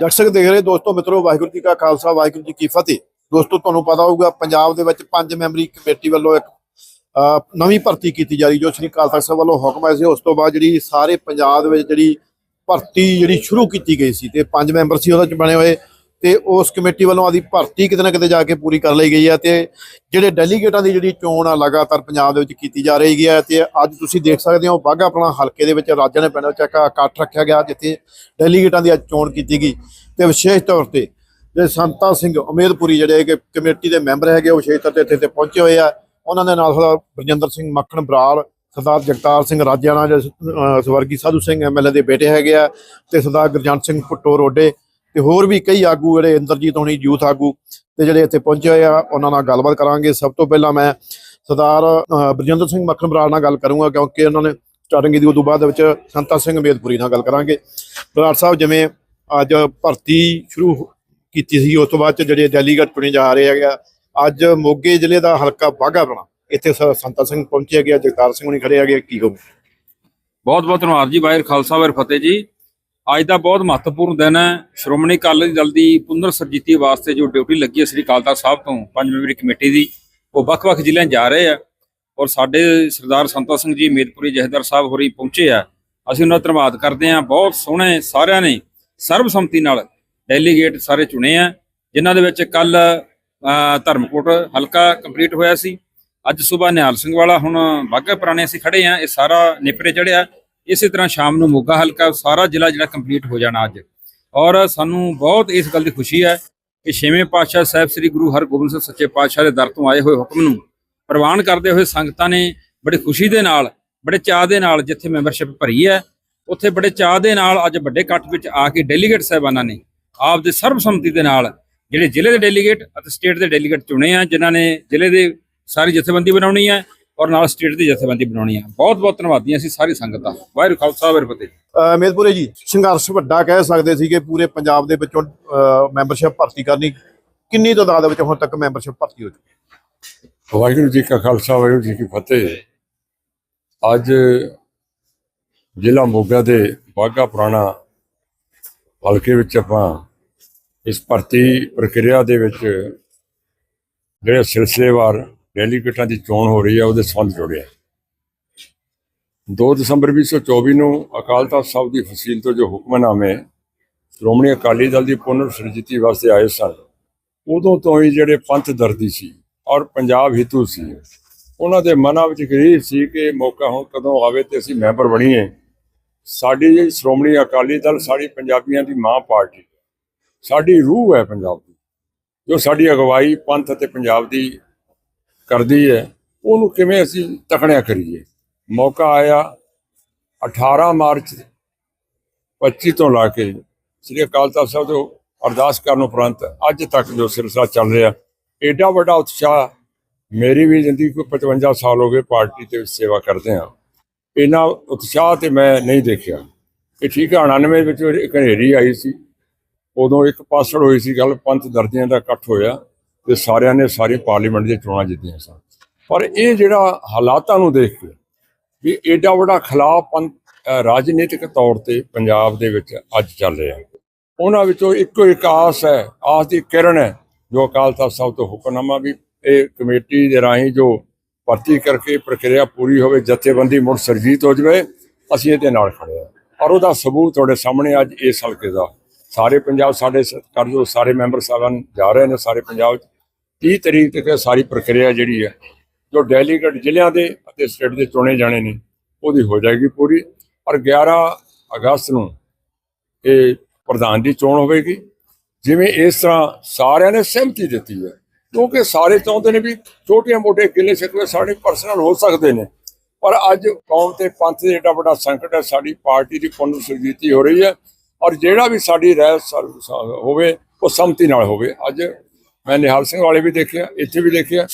ਦਰਸ਼ਕ ਦੇਖ ਰਹੇ ਦੋਸਤੋ, ਮਿੱਤਰੋ, ਵਾਹਿਗੁਰੂ ਜੀ ਕਾ ਖਾਲਸਾ, ਵਾਹਿਗੁਰੂ ਜੀ ਕੀ ਫਤਿਹ। ਦੋਸਤੋ, ਤੁਹਾਨੂੰ ਪਤਾ ਹੋਊਗਾ, ਪੰਜਾਬ ਦੇ ਵਿੱਚ ਪੰਜ ਮੈਂਬਰੀ ਕਮੇਟੀ ਵੱਲੋਂ ਇੱਕ ਨਵੀਂ ਭਰਤੀ ਕੀਤੀ ਜਾ ਰਹੀ, ਜੋ ਸ੍ਰੀ ਅਕਾਲ ਤਖਤ ਸਾਹਿਬ ਵੱਲੋਂ ਹੁਕਮ ਆਇਆ ਸੀ। ਉਸ ਤੋਂ ਬਾਅਦ ਜਿਹੜੀ ਸਾਰੇ ਪੰਜਾਬ ਦੇ ਵਿੱਚ ਜਿਹੜੀ ਭਰਤੀ ਜਿਹੜੀ ਸ਼ੁਰੂ ਕੀਤੀ ਗਈ ਸੀ ਤੇ ਪੰਜ ਮੈਂਬਰ ਸੀ, ਉਹਦੇ ਚ ਬਣੇ ਹੋਏ ਤੇ ਉਸ ਕਮੇਟੀ ਵੱਲੋਂ ਆਦੀ ਭਰਤੀ ਕਿਤੇ ਨਾ ਕਿਤੇ ਜਾ ਕੇ ਪੂਰੀ ਕਰ ਲਈ ਗਈ ਹੈ ਤੇ ਜਿਹੜੇ ਡੈਲੀਗੇਟਾਂ ਦੀ ਜਿਹੜੀ ਚੋਣ ਆ ਲਗਾਤਾਰ ਪੰਜਾਬ ਦੇ ਵਿੱਚ ਕੀਤੀ ਜਾ ਰਹੀ ਹੈ ਤੇ ਅੱਜ ਤੁਸੀਂ ਦੇਖ ਸਕਦੇ ਹੋ ਬਾਗਾ ਆਪਣਾ ਹਲਕੇ ਦੇ ਵਿੱਚ ਰਾਜਾਂ ਪਿੰਡ ਵਿੱਚ ਇੱਕ ਇਕੱਠ ਰੱਖਿਆ ਗਿਆ ਜਿੱਥੇ ਡੈਲੀਗੇਟਾਂ ਦੀ ਅੱਜ ਚੋਣ ਕੀਤੀ ਗਈ ਤੇ ਵਿਸ਼ੇਸ਼ ਤੌਰ ਤੇ ਜਿਹੜੇ ਸੰਤਾ ਸਿੰਘ ਉਮੇਦਪੁਰੀ ਜਿਹੜੇ ਕਿ ਕਮੇਟੀ ਦੇ ਮੈਂਬਰ ਹੈਗੇ ਉਹ ਵਿਸ਼ੇਸ਼ ਤੌਰ ਤੇ ਇੱਥੇ ਤੇ ਪਹੁੰਚੇ ਹੋਏ ਆ। ਉਹਨਾਂ ਦੇ ਨਾਲ ਸਰਦਾਰ ਬਰਜਿੰਦਰ ਸਿੰਘ ਮੱਖਣ ਬਰਾੜ ਸਰਦਾਰ ਜਗਤਾਰ ਸਿੰਘ ਰਾਜਿਆਣਾ, ਜਿਹੜੇ ਸਵਰਗੀ ਸਾਧੂ ਸਿੰਘ ਐਮਐਲਏ ਦੇ ਬੇਟੇ ਹੈਗੇ ਆ ਤੇ ਸਰਦਾਰ ਗੁਰਜੰਟ ਸਿੰਘ ਪੁੱਟੋ ਰੋਡੇ ਤੇ ਹੋਰ ਵੀ ਕਈ ਆਗੂ ਜਿਹੜੇ ਇੰਦਰਜੀਤ ਹੋਣੀ ਯੂਥ ਆਗੂ ਤੇ ਜਿਹੜੇ ਇੱਥੇ ਪਹੁੰਚੇ ਹੋਏ ਆ ਉਹਨਾਂ ਨਾਲ ਗੱਲਬਾਤ ਕਰਾਂਗੇ। ਸਭ ਤੋਂ ਪਹਿਲਾਂ ਮੈਂ ਸਰਦਾਰ ਬਰਜਿੰਦਰ ਸਿੰਘ ਮੱਖਣ ਬਰਾੜ ਨਾਲ ਗੱਲ ਕਰੂੰਗਾ ਕਿਉਂਕਿ ਉਹਨਾਂ ਨੇ ਸਟਾਰਟਿੰਗ ਦੀ ਉਦੋਂ ਬਾਅਦ ਵਿੱਚ ਸੰਤਾ ਸਿੰਘ ਉਮੇਦਪੁਰੀ ਨਾਲ ਗੱਲ ਕਰਾਂਗੇ। ਬਰਾੜ ਸਾਹਿਬ ਜਿਵੇਂ ਅੱਜ ਭਰਤੀ ਸ਼ੁਰੂ ਕੀਤੀ ਸੀ ਉਸ ਤੋਂ ਬਾਅਦ ਚ ਜਿਹੜੇ ਡੈਲੀਗੇਟ ਚੁਣੇ ਜਾ ਰਹੇ ਹੈਗੇ ਆ ਅੱਜ ਮੋਗੇ ਜ਼ਿਲ੍ਹੇ ਦਾ ਹਲਕਾ ਬਾਘਾ ਬਣਾ। ਇੱਥੇ ਸ- ਸੰਤਾ ਸਿੰਘ ਪਹੁੰਚਿਆ ਗਿਆ ਜਗਤਾਰ ਸਿੰਘ ਹੁਣੀ ਖੜੇ ਹੈਗੇ ਆ, ਕੀ ਹੋ ਬਹੁਤ ਬਹੁਤ ਧੰਨਵਾਦ ਜੀ ਵਾਹਿਰ ਖਾਲਸਾ ਵਾਹਿਰ ਫਤਿਹ ਜੀ। ਅੱਜ ਦਾ ਬਹੁਤ ਮਹੱਤਵਪੂਰਨ ਦਿਨ ਹੈ। ਸ਼੍ਰੋਮਣੀ ਅਕਾਲੀ ਦਲ ਦੀ ਪੁਨਰ ਸਰਜੀਤੀ ਵਾਸਤੇ ਜੋ ਡਿਊਟੀ ਲੱਗੀ ਹੈ, ਸ੍ਰੀ ਅਕਾਲ ਤਖਤ ਸਾਹਿਬ ਤੋਂ ਪੰਜ ਮੈਂਬਰੀ ਕਮੇਟੀ ਦੀ, ਉਹ ਵੱਖ-ਵੱਖ ਜ਼ਿਲ੍ਹਿਆਂ 'ਚ ਜਾ ਰਹੇ ਆ ਔਰ ਸਾਡੇ ਸਰਦਾਰ ਸੰਤਾ ਸਿੰਘ ਜੀ ਮੇਦਪੁਰੀ ਜਹੇਦਾਰ ਸਾਹਿਬ ਹੋਰੀ ਪਹੁੰਚੇ ਆ। ਅਸੀਂ ਉਹਨਾਂ ਦਾ ਧੰਨਵਾਦ ਕਰਦੇ ਆ ਬਹੁਤ ਸੋਹਣੇ ਸਾਰਿਆਂ ਨੇ ਸਰਬਸੰਮਤੀ ਨਾਲ ਡੈਲੀਗੇਟ ਸਾਰੇ ਚੁਣੇ ਆ, ਜਿਨ੍ਹਾਂ ਦੇ ਵਿੱਚ ਕੱਲ ਧਰਮਕੋਟ ਹਲਕਾ ਕੰਪਲੀਟ ਹੋਇਆ ਸੀ। ਅੱਜ ਸਵੇਰ ਨਿਹਾਲ ਸਿੰਘ ਵਾਲਾ ਹੁਣ ਬਾਗਾ ਪੁਰਾਣੇ ਅਸੀਂ ਖੜੇ ਆ ਇਹ ਸਾਰਾ ਨਿਪਰੇ ਚੜਿਆ ਇਸੇ ਤਰ੍ਹਾਂ ਸ਼ਾਮ ਨੂੰ ਮੋਗਾ ਹਲਕਾ ਸਾਰਾ ਜ਼ਿਲ੍ਹਾ ਜਿਹੜਾ ਕੰਪਲੀਟ ਹੋ ਜਾਣਾ ਅੱਜ। ਔਰ ਸਾਨੂੰ ਬਹੁਤ ਇਸ ਗੱਲ ਦੀ ਖੁਸ਼ੀ ਹੈ ਕਿ ਛੇਵੇਂ ਪਾਤਸ਼ਾਹ ਸਾਹਿਬ ਸ੍ਰੀ ਗੁਰੂ ਹਰਗੋਬਿੰਦ ਸਿੰਘ ਸੱਚੇ ਪਾਤਸ਼ਾਹ ਦੇ ਦਰ ਤੋਂ ਆਏ ਹੋਏ ਹੁਕਮ ਨੂੰ ਪ੍ਰਵਾਨ ਕਰਦੇ ਹੋਏ ਸੰਗਤਾਂ ਨੇ ਬੜੀ ਖੁਸ਼ੀ ਦੇ ਨਾਲ, ਬੜੇ ਚਾਅ ਦੇ ਨਾਲ ਜਿੱਥੇ ਮੈਂਬਰਸ਼ਿਪ ਭਰੀ ਹੈ, ਉੱਥੇ ਬੜੇ ਚਾਅ ਦੇ ਨਾਲ ਅੱਜ ਵੱਡੇ ਇਕੱਠ ਵਿੱਚ ਆ ਕੇ ਡੈਲੀਗੇਟ ਸਾਹਿਬਾਨਾਂ ਨੇ ਆਪ ਦੇ ਸਰਬਸੰਮਤੀ ਦੇ ਨਾਲ ਜਿਹੜੇ ਜ਼ਿਲ੍ਹੇ ਦੇ ਡੈਲੀਗੇਟ ਅਤੇ ਸਟੇਟ ਦੇ ਡੈਲੀਗੇਟ ਚੁਣੇ ਆ, ਜਿਨ੍ਹਾਂ ਨੇ ਜ਼ਿਲ੍ਹੇ ਦੇ ਸਾਰੀ ਜਥੇਬੰਦੀ ਬਣਾਉਣੀ ਹੈ ਔਰ ਨਾਲ ਸਟੇਟ ਦੀ ਜਥੇਬੰਦੀ ਬਣਾਉਣੀ ਹੈ ਬਹੁਤ ਬਹੁਤ ਧੰਨਵਾਦੀ ਹਾਂ ਅਸੀਂ ਸਾਰੀ ਸੰਗਤ ਦਾ। ਵਾਹਿਗੁਰੂ ਖਾਲਸਾ ਵਾਹਿਗੁਰੂ ਫਤਿਹ। ਮੇਦਪੁਰੇ ਜੀ ਸੰਘਰਸ਼ ਵੱਡਾ ਕਹਿ ਸਕਦੇ ਸੀਗੇ ਪੂਰੇ ਪੰਜਾਬ ਦੇ ਵਿੱਚੋਂ ਮੈਂਬਰਸ਼ਿਪ ਭਰਤੀ ਕਰਨੀ ਕਿੰਨੀ ਤਾਦਾਦ ਦੇ ਵਿੱਚ ਹੁਣ ਤੱਕ ਮੈਂਬਰਸ਼ਿਪ ਭਰਤੀ ਹੋ ਚੁੱਕੀ ਵਾਹਿਗੁਰੂ ਜੀ ਕਾ ਖਾਲਸਾ ਵਾਹਿਗੁਰੂ ਜੀ ਕੀ ਫਤਿਹ। ਅੱਜ ਜ਼ਿਲ੍ਹਾ ਮੋਗਾ ਦੇ ਬਾਗਾ ਪੁਰਾਣਾ ਹਲਕੇ ਵਿੱਚ ਆਪਾਂ ਇਸ ਭਰਤੀ ਪ੍ਰਕਿਰਿਆ ਦੇ ਵਿੱਚ ਜਿਹੜੇ ਸਿਲਸਿਲੇਵਾਰ ਡੈਲੀਗੇਟਾਂ ਦੀ ਚੋਣ ਹੋ ਰਹੀ ਹੈ, ਉਹਦੇ ਸੰਬੰਧ ਜੁੜਿਆ 2 ਦਸੰਬਰ 2024 ਨੂੰ ਅਕਾਲ ਤਖਤ ਸਾਹਿਬ ਦੀ ਫਸੀਲ ਤੋਂ ਜੋ ਹੁਕਮਨਾਮੇ ਸ਼੍ਰੋਮਣੀ ਅਕਾਲੀ ਦਲ ਦੀ ਪੁਨਰ ਸਰਜੀਤੀ ਵਾਸਤੇ ਆਏ ਸਨ, ਉਦੋਂ ਤੋਂ ਹੀ ਜਿਹੜੇ ਪੰਥ ਦਰਦੀ ਸੀ ਔਰ ਪੰਜਾਬ ਹਿੱਤੂ ਸੀ, ਉਹਨਾਂ ਦੇ ਮਨਾਂ ਵਿੱਚ ਗਰੀਬ ਸੀ ਕਿ ਮੌਕਾ ਹੁਣ ਕਦੋਂ ਆਵੇ ਤੇ ਅਸੀਂ ਮੈਂਬਰ ਬਣੀਏ। ਸਾਡੀ ਜਿਹੜੀ ਸ਼੍ਰੋਮਣੀ ਅਕਾਲੀ ਦਲ, ਸਾਡੀ ਪੰਜਾਬੀਆਂ ਦੀ ਮਾਂ ਪਾਰਟੀ, ਸਾਡੀ ਰੂਹ ਹੈ ਪੰਜਾਬ ਦੀ, ਜੋ ਸਾਡੀ ਅਗਵਾਈ ਪੰਥ ਅਤੇ ਪੰਜਾਬ ਦੀ ਕਰਦੀ ਹੈ ਉਹਨੂੰ ਕਿਵੇਂ ਅਸੀਂ ਤਕੜਿਆ ਕਰੀਏ? ਮੌਕਾ ਆਇਆ 18 ਮਾਰਚ 25 ਤੋਂ ਲਾ ਕੇ ਸ੍ਰੀ ਅਕਾਲ ਤਖਤ ਸਾਹਿਬ ਤੋਂ ਅਰਦਾਸ ਕਰਨ ਉਪਰੰਤ ਅੱਜ ਤੱਕ ਜੋ ਸਿਲਸਿਲਾ ਚੱਲ ਰਿਹਾ, ਏਡਾ ਵੱਡਾ ਉਤਸ਼ਾਹ ਮੇਰੀ ਵੀ ਜ਼ਿੰਦਗੀ ਕੋਈ 55 ਸਾਲ ਹੋ ਗਏ ਪਾਰਟੀ ਤੇ ਸੇਵਾ ਕਰਦੇ ਆ ਇਹਨਾਂ ਉਤਸ਼ਾਹ ਤੇ ਮੈਂ ਨਹੀਂ ਦੇਖਿਆ। ਇਹ ਠੀਕ ਹੈ 99 ਵਿੱਚ ਇੱਕ ਹਨੇਰੀ ਆਈ ਸੀ। ਉਦੋਂ ਇੱਕ ਪਾਸੜ ਹੋਈ ਸੀ ਗੱਲ, ਪੰਥ ਦਰਦੀਆਂ ਦਾ ਇਕੱਠ ਹੋਇਆ। ਤੇ ਸਾਰਿਆਂ ਨੇ ਸਾਰੀ ਪਾਰਲੀਮੈਂਟ ਦੀਆਂ ਚੋਣਾਂ ਜਿੱਤੀਆਂ ਸਨ। ਪਰ ਇਹ ਜਿਹੜਾ ਹਾਲਾਤਾਂ ਨੂੰ ਦੇਖ ਕੇ ਵੀ ਏਡਾ ਵੱਡਾ ਖਿਲਾਫ ਪੰਥ ਰਾਜਨੀਤਿਕ ਤੌਰ ਤੇ ਪੰਜਾਬ ਦੇ ਵਿੱਚ ਅੱਜ ਚੱਲ ਰਿਹਾ। ਉਹਨਾਂ ਵਿੱਚੋਂ ਇੱਕੋ ਇੱਕ ਆਸ ਹੈ, ਆਸ ਦੀ ਕਿਰਨ ਹੈ, ਜੋ ਅਕਾਲ ਤਖਤ ਸਾਹਿਬ ਤੋਂ ਹੁਕਮਨਾਮਾ ਵੀ ਇਹ ਕਮੇਟੀ ਦੇ ਰਾਹੀਂ ਜੋ ਭਰਤੀ ਕਰਕੇ ਪ੍ਰਕਿਰਿਆ ਪੂਰੀ ਹੋਵੇ, ਜਥੇਬੰਦੀ ਮੁੜ ਸਰਜੀਤ ਹੋ ਜਾਵੇ, ਅਸੀਂ ਇਹਦੇ ਨਾਲ ਖੜੇ ਹਾਂ। ਔਰ ਉਹਦਾ ਸਬੂਤ ਤੁਹਾਡੇ ਸਾਹਮਣੇ ਅੱਜ ਇਸ ਹਲਕੇ ਦਾ। ਸਾਰੇ ਪੰਜਾਬ ਸਾਡੇ ਸਤਿਕਾਰਯੋਗ ਸਾਰੇ ਮੈਂਬਰ ਸਾਹਿਬਾਨ ਜਾ ਰਹੇ ਨੇ, ਸਾਰੇ ਪੰਜਾਬ 'ਚ। 30 ਤਰੀਕ ਤੱਕ ਸਾਰੀ ਪ੍ਰਕਿਰਿਆ ਜਿਹੜੀ ਹੈ, ਜੋ ਡੈਲੀਗੇਟ ਜ਼ਿਲ੍ਹਿਆਂ ਦੇ ਅਤੇ ਸਟੇਟ ਦੇ ਚੁਣੇ ਜਾਣੇ ਨੇ, ਉਹਦੀ ਹੋ ਜਾਏਗੀ ਪੂਰੀ। ਔਰ 11 ਅਗਸਤ ਨੂੰ ਇਹ ਪ੍ਰਧਾਨ ਦੀ ਚੋਣ ਹੋਵੇਗੀ। ਜਿਵੇਂ ਇਸ ਤਰ੍ਹਾਂ ਸਾਰਿਆਂ ਨੇ ਸਹਿਮਤੀ ਦਿੱਤੀ ਹੈ, ਕਿਉਂਕਿ ਸਾਰੇ ਚਾਹੁੰਦੇ ਨੇ ਵੀ ਛੋਟੀਆਂ ਮੋਟੇ ਗਿਲੇ ਸ਼ਿਕਵੇ ਸਾਡੇ ਪਰਸਨਲ ਹੋ ਸਕਦੇ ਨੇ। ਪਰ ਅੱਜ ਕੌਮ ਤੇ ਪੰਥ ਦੇ ਏਡਾ ਵੱਡਾ ਸੰਕਟ ਹੈ, ਸਾਡੀ ਪਾਰਟੀ ਦੀ ਪੁਨਰ ਸੁਰਜੀਤੀ ਹੋ ਰਹੀ ਹੈ। ਔਰ ਜਿਹੜਾ ਵੀ ਸਾਡੀ ਰਹਿ ਸ- ਹੋਵੇ, ਉਹ ਸੰਮਤੀ ਨਾਲ ਹੋਵੇ। ਅੱਜ ਮੈਂ ਨਿਹਾਲ ਸਿੰਘ ਵਾਲੇ ਵੀ ਦੇਖਿਆ ਇੱਥੇ ਵੀ ਦੇਖਿਆ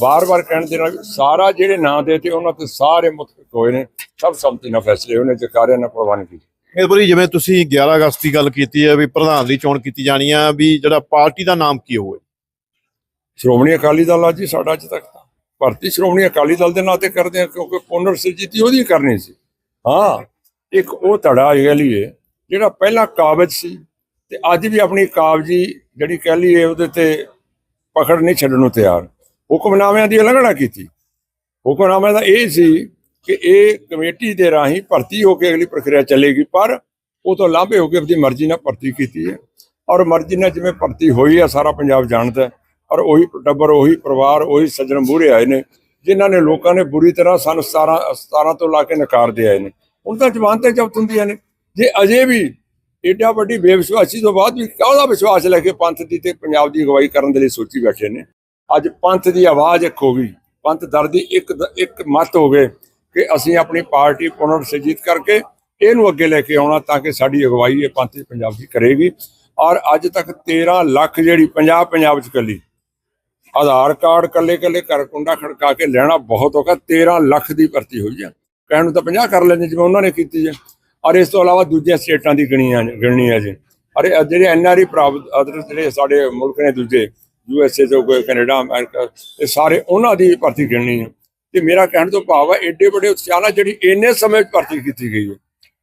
ਬਾਰ-ਬਾਰ ਕਹਿਣ ਦੇ ਨਾਲ ਸਾਰਾ ਜਿਹੜੇ ਨਾਂ ਦੇ ਤੇ ਉਹਨਾਂ ਤੇ ਸਾਰੇ ਮੁਤਫਿਕ ਹੋਏ ਨੇ ਸਭ ਸੰਮਤੀ ਨਾਲ ਫੈਸਲੇ ਨੇ ਜਕਾਰਿਆਂ ਨਾਲ ਪ੍ਰਵਾਨ ਕੀਤੀ। ਮੇਦਪੁਰੀ ਜਿਵੇਂ ਤੁਸੀਂ 11 ਅਗਸਤ ਦੀ ਗੱਲ ਕੀਤੀ ਹੈ ਵੀ ਪ੍ਰਧਾਨ ਦੀ ਚੋਣ ਕੀਤੀ ਜਾਣੀ ਆ ਵੀ ਜਿਹੜਾ ਪਾਰਟੀ ਦਾ ਨਾਮ ਕੀ ਹੋਵੇ? ਸ਼੍ਰੋਮਣੀ ਅਕਾਲੀ ਦਲ ਅੱਜ ਹੀ ਸਾਡਾ ਅੱਜ ਤੱਕ ਤਾਂ। ਭਰਤੀ ਸ਼੍ਰੋਮਣੀ ਅਕਾਲੀ ਦਲ ਦੇ ਨਾਂ ਤੇ ਕਰਦੇ ਆ ਕਿਉਂਕਿ ਪੁਨਰ ਸਿਰਜੀਤੀ ਉਹਦੀ ਕਰਨੀ ਸੀ। ਹਾਂ ਇੱਕ ਉਹ ਧੜਾ ਇਹ ਲਈ ਹੈ ਜਿਹੜਾ ਪਹਿਲਾਂ ਕਾਬਜ ਸੀ ਤੇ ਅੱਜ ਵੀ ਆਪਣੀ ਕਾਬਜੀ ਜਿਹੜੀ ਕਹਿ ਲਈਏ ਉਹਦੇ ਤੇ ਪਕੜ ਨਹੀਂ ਛੱਡਣ ਨੂੰ ਤਿਆਰ। ਹੁਕਮਨਾਮਿਆਂ ਦੀ ਉਲੰਘਣਾ ਕੀਤੀ। ਹੁਕਮਨਾਮਿਆਂ ਦਾ ਇਹ ਸੀ ਕਿ ਇਹ ਕਮੇਟੀ ਦੇ ਰਾਹੀਂ ਭਰਤੀ ਹੋ ਕੇ ਅਗਲੀ ਪ੍ਰਕਿਰਿਆ ਚੱਲੇਗੀ, ਪਰ ਉਹ ਤੋਂ ਲਾਂਭੇ ਹੋ ਕੇ ਆਪਣੀ ਮਰਜ਼ੀ ਨਾਲ ਭਰਤੀ ਕੀਤੀ ਹੈ। ਔਰ ਮਰਜ਼ੀ ਨਾਲ ਜਿਵੇਂ ਭਰਤੀ ਹੋਈ ਆ, ਸਾਰਾ ਪੰਜਾਬ ਜਾਣਦਾ ਔਰ ਉਹੀ ਟੱਬਰ, ਉਹੀ ਪਰਿਵਾਰ, ਉਹੀ ਸੱਜਣ ਮੂਹਰੇ ਆਏ ਨੇ, ਜਿਨ੍ਹਾਂ ਨੇ ਲੋਕਾਂ ਨੇ ਬੁਰੀ ਤਰ੍ਹਾਂ ਸਨ 17 17 ਤੋਂ ਲਾ ਕੇ ਨਕਾਰਦੇ ਆਏ ਨੇ ਹੁਣ ਤਾਂ ਜਵਾਨ ਤੇ ਜ਼ਬਤ ਹੁੰਦੀਆਂ ਨੇ। ਜੇ ਅਜੇ ਵੀ ਏਡਾ ਵੱਡੀ ਬੇਵਿਸ਼ਵਾਸੀ ਤੋਂ ਬਾਅਦ ਵੀ ਕਾਹਦਾ ਵਿਸ਼ਵਾਸ ਲੈ ਕੇ ਪੰਥ ਦੀ ਤੇ ਪੰਜਾਬ ਦੀ ਅਗਵਾਈ ਕਰਨ ਦੇ ਲਈ ਸੋਚੀ ਬੈਠੇ ਨੇ? ਅੱਜ ਪੰਥ ਦੀ ਆਵਾਜ਼ ਇੱਕ ਹੋ ਗਈ। ਪੰਥ ਦਰ ਦੀ ਇੱਕ ਦ- ਇੱਕ ਮਤ ਹੋ ਗਏ ਕਿ ਅਸੀਂ ਆਪਣੀ ਪਾਰਟੀ ਪੁਨਰ ਸੁਰਜੀਤ ਕਰਕੇ ਇਹਨੂੰ ਅੱਗੇ ਲੈ ਕੇ ਆਉਣਾ ਤਾਂ ਕਿ ਸਾਡੀ ਅਗਵਾਈ ਇਹ ਪੰਥ ਪੰਜਾਬ ਦੀ ਕਰੇਗੀ। ਔਰ ਅੱਜ ਤੱਕ 13 ਲੱਖ ਜਿਹੜੀ ਪੰਜਾਬ ਪੰਜਾਬ ਚ ਕੱਲੀ, ਆਧਾਰ ਕਾਰਡ ਕੱਲੇ ਕੱਲੇ ਘਰ ਕੁੰਡਾ ਖੜਕਾ ਕੇ ਲੈਣਾ ਬਹੁਤ ਔਖਾ। 13 ਲੱਖ ਦੀ ਭਰਤੀ ਹੋਈ ਹੈ ਕਹਿਣ ਨੂੰ ਤਾਂ 50 ਕਰ ਲੈਂਦੇ ਜਿਵੇਂ ਉਹਨਾਂ ਨੇ ਕੀਤੀ ਹੈ ਔਰ ਇਸ ਤੋਂ ਇਲਾਵਾ ਦੂਜੀਆਂ ਸਟੇਟਾਂ ਦੀ ਗਿਣੀਆਂ ਗਿਣਨੀ ਹੈ ਜੀ ਅਰੇ ਇਹ ਜਿਹੜੇ ਐਨਆਰਈ ਪ੍ਰਾਪਤ ਅਦਰ ਜਿਹੜੇ ਸਾਡੇ ਮੁਲਕ ਨੇ ਦੂਜੇ ਯੂਐਸਏ ਤੋਂ ਕੋਈ ਕੈਨੇਡਾ, ਅਮਰੀਕਾ, ਇਹ ਸਾਰੇ ਉਹਨਾਂ ਦੀ ਭਰਤੀ ਗਿਣਨੀ ਹੈ। ਤੇ ਮੇਰਾ ਕਹਿਣ ਤੋਂ ਭਾਵ ਹੈ ਏਡੇ ਵੱਡੇ ਉਤਸ਼ਾਹ ਨਾਲ ਜਿਹੜੀ ਇੰਨੇ ਸਮੇਂ 'ਚ ਭਰਤੀ ਕੀਤੀ ਗਈ ਹੈ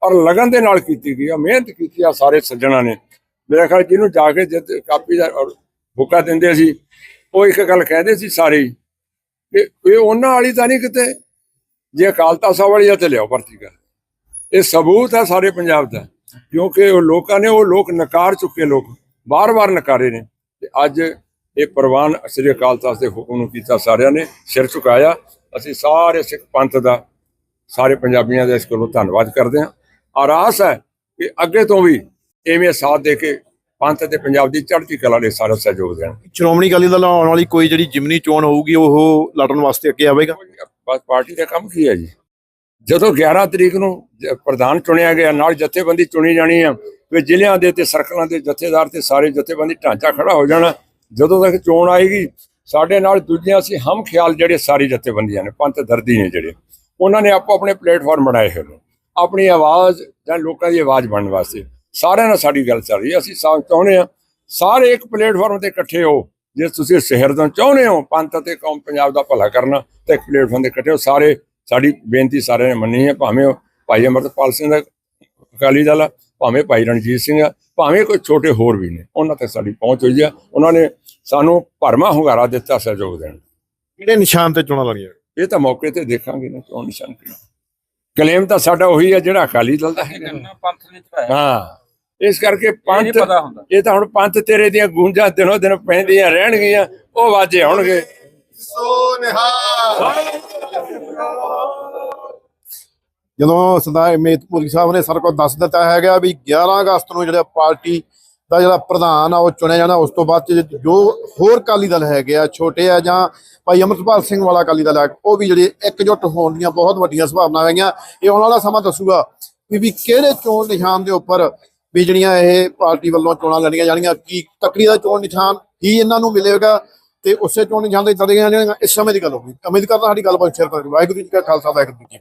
ਔਰ ਲਗਨ ਦੇ ਨਾਲ ਕੀਤੀ ਗਈ ਆ ਮਿਹਨਤ ਕੀਤੀ ਆ ਸਾਰੇ ਸੱਜਣਾ ਨੇ। ਮੇਰਾ ਖਿਆਲ ਜਿਹਨੂੰ ਜਾ ਕੇ ਜਦ ਕਾਪੀ ਦਾ ਔਰ ਬੁੱਕਾ ਦਿੰਦੇ ਸੀ, ਉਹ ਇੱਕ ਗੱਲ ਕਹਿੰਦੇ ਸੀ ਸਾਰੇ ਹੀ ਕਿ ਇਹ ਉਹਨਾਂ ਵਾਲੀ ਤਾਂ ਨਹੀਂ ਕਿਤੇ, ਜੇ ਅਕਾਲ ਤਖਤ ਸਾਹਿਬ ਵਾਲੀ ਆ ਤੇ ਲਿਆਓ ਭਰਤੀ ਕਰ। ਇਹ ਸਬੂਤ ਹੈ ਸਾਰੇ ਪੰਜਾਬ ਦਾ ਕਿਉਂਕਿ ਉਹ ਲੋਕਾਂ ਨੇ ਉਹ ਲੋਕ ਨਕਾਰ ਚੁੱਕੇ ਲੋਕ ਬਾਰ-ਬਾਰ ਨਕਾਰੇ ਨੇ। ਤੇ ਅੱਜ ਇਹ ਪ੍ਰਵਾਨ ਸ੍ਰੀ ਅਕਾਲ ਤਖਤ ਦੇ ਹੁਕਮ ਨੂੰ ਕੀਤਾ ਸਾਰਿਆਂ ਨੇ ਸਿਰ ਝੁਕਾਇਆ। ਅਸੀਂ ਸਾਰੇ ਸਿੱਖ ਪੰਥ ਦਾ ਸਾਰੇ ਪੰਜਾਬੀਆਂ ਦਾ ਇਸ ਕੋਲੋਂ ਧੰਨਵਾਦ ਕਰਦੇ ਹਾਂ। ਔਰ ਆਸ ਹੈ ਕਿ ਅੱਗੇ ਤੋਂ ਵੀ ਐਵੇਂ ਸਾਥ ਦੇ ਕੇ ਪੰਥ ਤੇ ਪੰਜਾਬ ਦੀ ਚੜ੍ਹਦੀ ਕਲਾ ਲਈ ਸਾਰਾ ਸਹਿਯੋਗ ਦੇਣ। ਸ਼੍ਰੋਮਣੀ ਅਕਾਲੀ ਦਲ ਆਉਣ ਵਾਲੀ ਕੋਈ ਜਿਹੜੀ ਜਿਮਨੀ ਚੋਣ ਹੋਊਗੀ ਉਹ ਲੜਨ ਵਾਸਤੇ ਅੱਗੇ ਆਵੇਗਾ? ਬਸ ਪਾਰਟੀ ਦਾ ਕੰਮ ਕੀ ਹੈ ਜੀ? ਜਦੋਂ 11 ਤਰੀਕ ਨੂੰ ਜ- ਪ੍ਰਧਾਨ ਚੁਣਿਆ ਗਿਆ, ਨਾਲ ਜਥੇਬੰਦੀ ਚੁਣੀ ਜਾਣੀ ਆ, ਵੀ ਜ਼ਿਲ੍ਹਿਆਂ ਦੇ ਤੇ ਸਰਕਲਾਂ ਦੇ ਜਥੇਦਾਰ ਤੇ ਸਾਰੇ ਜਥੇਬੰਦੀ ਢਾਂਚਾ ਖੜਾ ਹੋ ਜਾਣਾ। ਜਦੋਂ ਤੱਕ ਚੋਣ ਆਏਗੀ, ਸਾਡੇ ਨਾਲ ਦੂਜੀਆਂ ਅਸੀਂ ਹਮ ਖਿਆਲ ਜਿਹੜੇ ਸਾਰੀ ਜਥੇਬੰਦੀਆਂ ਨੇ, ਪੰਥ ਦਰਦੀ ਨੇ ਜਿਹੜੇ, ਉਹਨਾਂ ਨੇ ਆਪੋ ਆਪਣੇ ਪਲੇਟਫਾਰਮ ਬਣਾਏ ਹੋਏ ਨੇ। ਆਪਣੀ ਆਵਾਜ਼ ਜਾਂ ਲੋਕਾਂ ਦੀ ਆਵਾਜ਼ ਬਣਨ ਵਾਸਤੇ, ਸਾਰਿਆਂ ਨਾਲ ਸਾਡੀ ਗੱਲ ਚੱਲ ਰਹੀ ਹੈ ਅਸੀਂ ਸਾ- ਚਾਹੁੰਦੇ ਆ, ਸਾਰੇ ਇੱਕ ਪਲੇਟਫਾਰਮ ਤੇ ਇਕੱਠੇ ਹੋ, ਜੇ ਤੁਸੀਂ ਸ਼ਹਿਰ ਤੋਂ ਚਾਹੁੰਦੇ ਹੋ, ਪੰਥ ਅਤੇ ਕੌਮ ਪੰਜਾਬ ਦਾ ਭਲਾ ਕਰਨਾ, ਤਾਂ ਇੱਕ ਪਲੇਟਫਾਰਮ ਤੇ ਇਕੱਠੇ ਹੋ, ਸਾਰੇ ਸਾਡੀ ਬੇਨਤੀ ਸਾਰਿਆਂ ਨੇ ਮੰਨੀ ਹੈ ਭਾਵੇਂ ਭਾਈ ਅਮਰਤਪਾਲ ਸਿੰਘ ਦਾ ਅਕਾਲੀ ਦਲ ਆ ਭਾਵੇਂ ਭਾਈ ਰਣਜੀਤ ਸਿੰਘ ਆ ਭਾਵੇਂ ਕੋਈ ਛੋਟੇ ਹੋਰ ਵੀ ਨੇ ਉਹਨਾਂ ਤੱਕ ਸਾਡੀ ਪਹੁੰਚ ਹੋਈ ਆ। ਉਹਨਾਂ ਨੇ ਸਾਨੂੰ ਭਰਮਾ ਹੁੰਗਾਰਾ ਦਿੱਤਾ ਸਹਿਯੋਗ ਦੇਣ। ਕਿਹੜੇ ਨਿਸ਼ਾਨ ਤੇ ਚੋਣਾਂ ਲੜੀਆਂ? ਇਹ ਤਾਂ ਮੌਕੇ ਤੇ ਦੇਖਾਂਗੇ ਨਾ ਚੋਣ ਨਿਸ਼ਾਨ ਕਿਹੜਾ। ਕਲੇਮ ਤਾਂ ਸਾਡਾ ਉਹੀ ਹੈ ਜਿਹੜਾ ਅਕਾਲੀ ਦਲ ਦਾ ਹੈਗਾ। ਹਾਂ ਇਸ ਕਰਕੇ ਪੰਥ ਇਹ ਤਾਂ ਹੁਣ ਪੰਥ ਤੇਰੇ ਦੀਆਂ ਗੂੰਜਾਂ ਦਿਨੋ ਦਿਨ ਪੈਂਦੀਆਂ ਰਹਿਣਗੀਆਂ ਉਹ ਵਾਜੇ ਆਉਣਗੇ ਜਦੋਂ ਸਰਦਾਰ ਮੇਤਪੁਰੀ ਸਾਹਿਬ ਨੇ ਸਰ ਕੋਲ ਦੱਸ ਦਿੱਤਾ ਹੈਗਾ ਵੀ 11 ਅਗਸਤ ਨੂੰ ਜਿਹੜਾ ਪਾਰਟੀ ਦਾ ਜਿਹੜਾ ਪ੍ਰਧਾਨ ਆ, ਉਹ ਚੁਣਿਆ ਜਾਣਾ ਉਸ ਤੋਂ ਬਾਅਦ ਜੋ ਹੋਰ ਅਕਾਲੀ ਦਲ ਹੈਗੇ ਆ, ਛੋਟੇ ਆ ਜਾਂ ਭਾਈ ਅਮਰਪਾਲ ਸਿੰਘ ਵਾਲਾ ਅਕਾਲੀ ਦਲ ਆ, ਉਹ ਵੀ ਜਿਹੜੇ ਇਕਜੁੱਟ ਹੋਣ ਦੀਆਂ ਬਹੁਤ ਵੱਡੀਆਂ ਸੰਭਾਵਨਾਵਾਂ ਹੈਗੀਆਂ। ਇਹ ਆਉਣ ਵਾਲਾ ਸਮਾਂ ਦੱਸੂਗਾ ਵੀ ਵੀ ਕਿਹੜੇ ਚੋਣ ਨਿਸ਼ਾਨ ਦੇ ਉੱਪਰ ਵੀ ਜਿਹੜੀਆਂ ਇਹ ਪਾਰਟੀ ਵੱਲੋਂ ਚੋਣਾਂ ਲੜੀਆਂ ਜਾਣੀਆਂ, ਕੀ ਤਕੜੀ ਦਾ ਚੋਣ ਨਿਸ਼ਾਨ ਹੀ ਇਹਨਾਂ ਨੂੰ ਮਿਲੇਗਾ ਤੇ ਉਸੇ ਚੋਂ ਨਹੀਂ ਜਾਂਦੇ ਤਦੇ ਜਾਂਦੇ ਇਸ ਸਮੇਂ ਦੀ ਗੱਲ ਹੋ ਗਈ। ਅਮਿਤ ਕਰਦਾ ਸਾਡੀ ਗੱਲਬਾਤ ਸ਼ੇਅਰ ਕਰ ਵਾਹਿਗੁਰੂ ਜੀ ਕਾ ਖਾਲਸਾ, ਵਾਹਿਗੁਰੂ ਜੀ